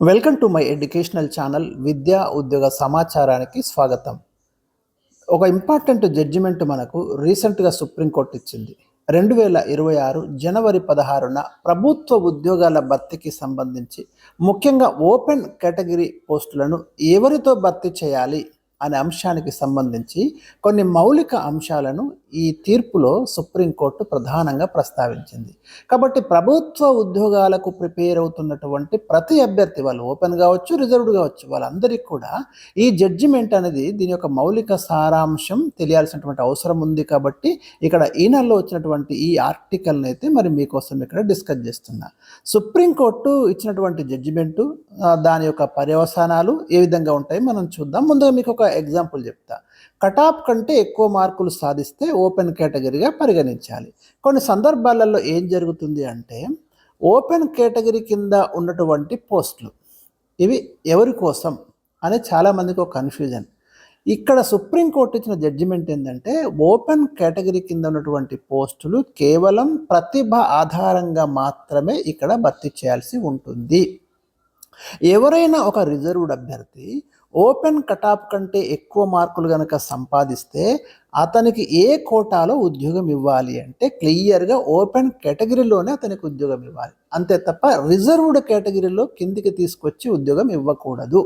Welcome to my educational channel విద్యా ఉద్యోగ సమాచారానికి స్వాగతం. ఒక ఇంపార్టెంట్ జడ్జిమెంట్ మనకు రీసెంట్గా సుప్రీంకోర్టు ఇచ్చింది. రెండు వేల ఇరవై ఆరు జనవరి పదహారున ప్రభుత్వ ఉద్యోగాల భర్తీకి సంబంధించి ముఖ్యంగా ఓపెన్ కేటగిరీ పోస్టులను ఎవరితో భర్తీ చేయాలి అనే అంశానికి సంబంధించి కొన్ని మౌలిక అంశాలను ఈ తీర్పులో సుప్రీంకోర్టు ప్రధానంగా ప్రస్తావించింది. కాబట్టి ప్రభుత్వ ఉద్యోగాలకు ప్రిపేర్ అవుతున్నటువంటి ప్రతి అభ్యర్థి వాళ్ళు ఓపెన్ కావచ్చు రిజర్వ్డ్ కావచ్చు వాళ్ళందరికీ కూడా ఈ జడ్జిమెంట్ అనేది దీని యొక్క మౌలిక సారాంశం తెలియాల్సినటువంటి అవసరం ఉంది కాబట్టి ఇక్కడ ఈ నెలలో వచ్చినటువంటి ఈ ఆర్టికల్ని అయితే మరి మీకోసం ఇక్కడ డిస్కస్ చేస్తున్నా. సుప్రీంకోర్టు ఇచ్చినటువంటి జడ్జిమెంటు దాని యొక్క పర్యవసానాలు ఏ విధంగా ఉంటాయి మనం చూద్దాం. ముందుగా మీకు ఒక ఎగ్జాంపుల్ చెప్తా. కటాప్ కంటే ఎక్కువ మార్కులు సాధిస్తే ఓపెన్ కేటగిరీగా పరిగణించాలి. కొన్ని సందర్భాలలో ఏం జరుగుతుంది అంటే ఓపెన్ కేటగిరీ కింద ఉన్నటువంటి పోస్టులు ఇవి ఎవరి కోసం అనే చాలామందికి ఒక కన్ఫ్యూజన్. ఇక్కడ సుప్రీంకోర్టు ఇచ్చిన జడ్జిమెంట్ ఏంటంటే ఓపెన్ కేటగిరీ కింద ఉన్నటువంటి పోస్టులు కేవలం ప్రతిభ ఆధారంగా మాత్రమే ఇక్కడ భర్తీ చేయాల్సి ఉంటుంది. ఎవరైనా ఒక రిజర్వ్డ్ అభ్యర్థి ఓపెన్ కటాప్ కంటే ఎక్కువ మార్కులు కనుక సంపాదిస్తే అతనికి ఏ కోటాలో ఉద్యోగం ఇవ్వాలి అంటే క్లియర్గా ఓపెన్ కేటగిరీలోనే అతనికి ఉద్యోగం ఇవ్వాలి. అంతే తప్ప రిజర్వ్డ్ కేటగిరీలో కిందికి తీసుకొచ్చి ఉద్యోగం ఇవ్వకూడదు.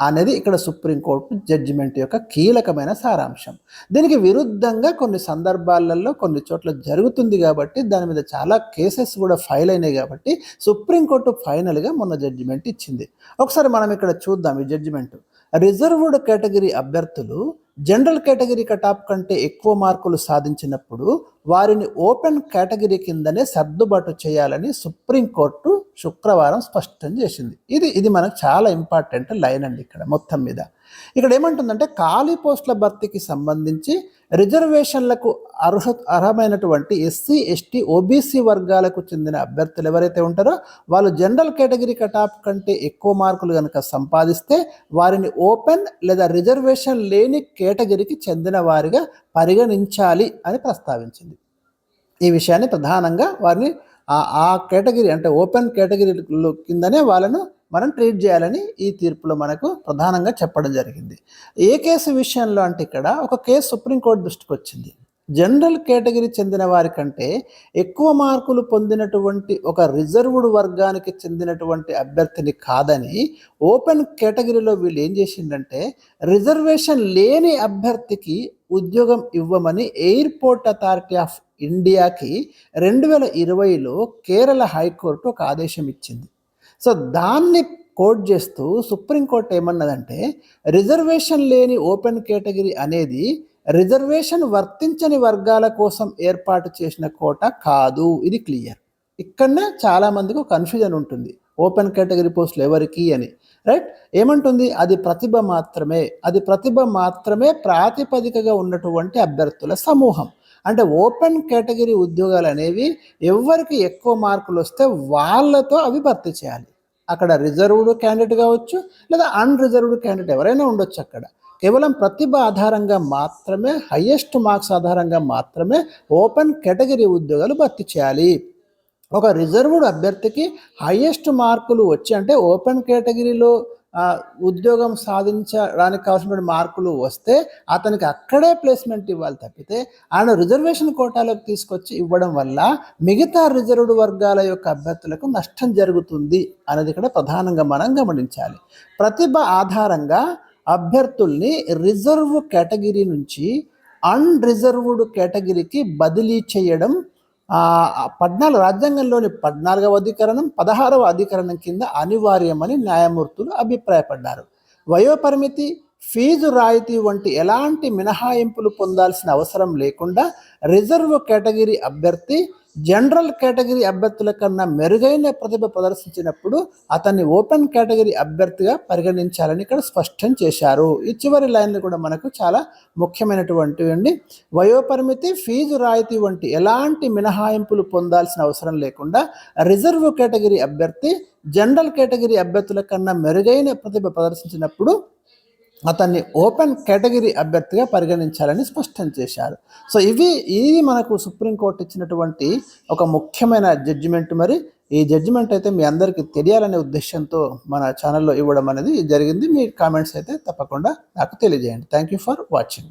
అనేది ఇక్కడ సుప్రీంకోర్టు జడ్జిమెంట్ యొక్క కీలకమైన సారాంశం. దీనికి విరుద్ధంగా కొన్ని సందర్భాలలో కొన్ని చోట్ల జరుగుతుంది కాబట్టి దాని మీద చాలా కేసెస్ కూడా ఫైల్ అయినాయి కాబట్టి సుప్రీంకోర్టు ఫైనల్గా మొన్న జడ్జిమెంట్ ఇచ్చింది. ఒకసారి మనం ఇక్కడ చూద్దాం ఈ జడ్జిమెంట్. రిజర్వ్డ్ కేటగిరీ అభ్యర్థులు జనరల్ కేటగిరీ కటాప్ కంటే ఎక్కువ మార్కులు సాధించినప్పుడు వారిని ఓపెన్ కేటగిరీ కిందనే సర్దుబాటు చేయాలని సుప్రీంకోర్టు శుక్రవారం స్పష్టం చేసింది. ఇది ఇది మనకు చాలా ఇంపార్టెంట్ లైన్ అండి ఇక్కడ మొత్తం మీద. ఇక్కడ ఏమంటుందంటే ఖాళీ పోస్టుల భర్తీకి సంబంధించి రిజర్వేషన్లకు అర్హ అర్హమైనటువంటి ఎస్సీ ఎస్టీ ఓబీసీ వర్గాలకు చెందిన అభ్యర్థులు ఎవరైతే ఉంటారో వాళ్ళు జనరల్ కేటగిరీ కటాప్ కంటే ఎక్కువ మార్కులు కనుక సంపాదిస్తే వారిని ఓపెన్ లేదా రిజర్వేషన్ లేని కేటగిరీకి చెందిన వారిగా పరిగణించాలి అని ప్రస్తావించింది. ఈ విషయాన్ని ప్రధానంగా వారిని ఆ- కేటగిరీ అంటే ఓపెన్ కేటగిరీలు కిందనే వాళ్ళను మనం ట్రీట్ చేయాలని ఈ తీర్పులో మనకు ప్రధానంగా చెప్పడం జరిగింది. ఏ కేసు విషయంలో అంటే ఇక్కడ ఒక కేసు సుప్రీంకోర్టు దృష్టికి వచ్చింది జనరల్ కేటగిరీ చెందిన వారి కంటే ఎక్కువ మార్కులు పొందినటువంటి ఒక రిజర్వ్డ్ వర్గానికి చెందినటువంటి అభ్యర్థిని కాదని ఓపెన్ కేటగిరీలో వీళ్ళు ఏం చేసిందంటే రిజర్వేషన్ లేని అభ్యర్థికి ఉద్యోగం ఇవ్వమని ఎయిర్పోర్ట్ అథారిటీ ఆఫ్ ఇండియాకి రెండు వేల ఇరవైలో కేరళ హైకోర్టు ఒక ఆదేశం ఇచ్చింది. సో దాన్ని కోట్ చేస్తూ సుప్రీంకోర్టు ఏమన్నదంటే రిజర్వేషన్ లేని ఓపెన్ కేటగిరీ అనేది రిజర్వేషన్ వర్తించని వర్గాల కోసం ఏర్పాటు చేసిన కోట కాదు. ఇది క్లియర్. ఇక్కడనే చాలా మందికి కన్ఫ్యూజన్ ఉంటుంది. ఓపెన్ కేటగిరీ పోస్టులు ఎవరికి అని. రైట్ ఏమంటుంది? అది ప్రతిభ మాత్రమే. అది ప్రతిభ మాత్రమే ప్రాతిపదికగా ఉన్నటువంటి అభ్యర్థుల సమూహం. అంటే ఓపెన్ కేటగిరీ ఉద్యోగాలు అనేవి ఎవరికి ఎక్కువ మార్కులు వస్తే వాళ్ళతో అవి భర్తీ చేయాలి. అక్కడ రిజర్వ్డ్ క్యాండిడేట్ కావచ్చు లేదా అన్రిజర్వ్డ్ క్యాండిడేట్ ఎవరైనా ఉండొచ్చు అక్కడ. కేవలం ప్రతిభ ఆధారంగా మాత్రమే హయ్యెస్ట్ మార్క్స్ ఆధారంగా మాత్రమే ఓపెన్ కేటగిరీ ఉద్యోగాలు భర్తీ చేయాలి. ఒక రిజర్వ్డ్ అభ్యర్థికి హైయెస్ట్ మార్కులు వచ్చి అంటే ఓపెన్ కేటగిరీలో ఉద్యోగం సాధించడానికి కావాల్సిన మార్కులు వస్తే అతనికి అక్కడే ప్లేస్మెంట్ ఇవ్వాలి తప్పితే ఆయన రిజర్వేషన్ కోటాలోకి తీసుకొచ్చి ఇవ్వడం వల్ల మిగతా రిజర్వ్డ్ వర్గాల యొక్క అభ్యర్థులకు నష్టం జరుగుతుంది అనేది ఇక్కడ ప్రధానంగా మనం గమనించాలి. ప్రతిభ ఆధారంగా అభ్యర్థుల్ని రిజర్వ్ కేటగిరీ నుంచి అన్రిజర్వ్డ్ కేటగిరీకి బదిలీ చేయడం పద్నాలుగు రాజ్యాంగంలోని పద్నాలుగవ అధికరణం పదహారవ అధికరణం కింద అనివార్యమని న్యాయమూర్తులు అభిప్రాయపడ్డారు. వయోపరిమితి ఫీజు రాయితీ వంటి ఎలాంటి మినహాయింపులు పొందాల్సిన అవసరం లేకుండా రిజర్వ్ కేటగిరీ అభ్యర్థి జనరల్ కేటగిరీ అభ్యర్థుల కన్నా మెరుగైన ప్రతిభ ప్రదర్శించినప్పుడు అతన్ని ఓపెన్ కేటగిరీ అభ్యర్థిగా పరిగణించాలని ఇక్కడ స్పష్టం చేశారు. ఈ చివరి లైన్లు కూడా మనకు చాలా ముఖ్యమైనటువంటివండి వయోపరిమితి ఫీజు రాయితీ వంటి ఎలాంటి మినహాయింపులు పొందాల్సిన అవసరం లేకుండా రిజర్వ్ కేటగిరీ అభ్యర్థి జనరల్ కేటగిరీ అభ్యర్థుల కన్నా మెరుగైన ప్రతిభ ప్రదర్శించినప్పుడు అతన్ని ఓపెన్ కేటగిరీ అభ్యర్థిగా పరిగణించాలని స్పష్టం చేశారు. సో ఇవి ఇది మనకు సుప్రీంకోర్టు ఇచ్చినటువంటి ఒక ముఖ్యమైన జడ్జిమెంట్ మరి. ఈ జడ్జిమెంట్ అయితే మీ అందరికీ తెలియాలనే ఉద్దేశంతో మన ఛానల్లో ఇవ్వడం అనేది జరిగింది. మీ కామెంట్స్ అయితే తప్పకుండా నాకు తెలియజేయండి. Thank you for watching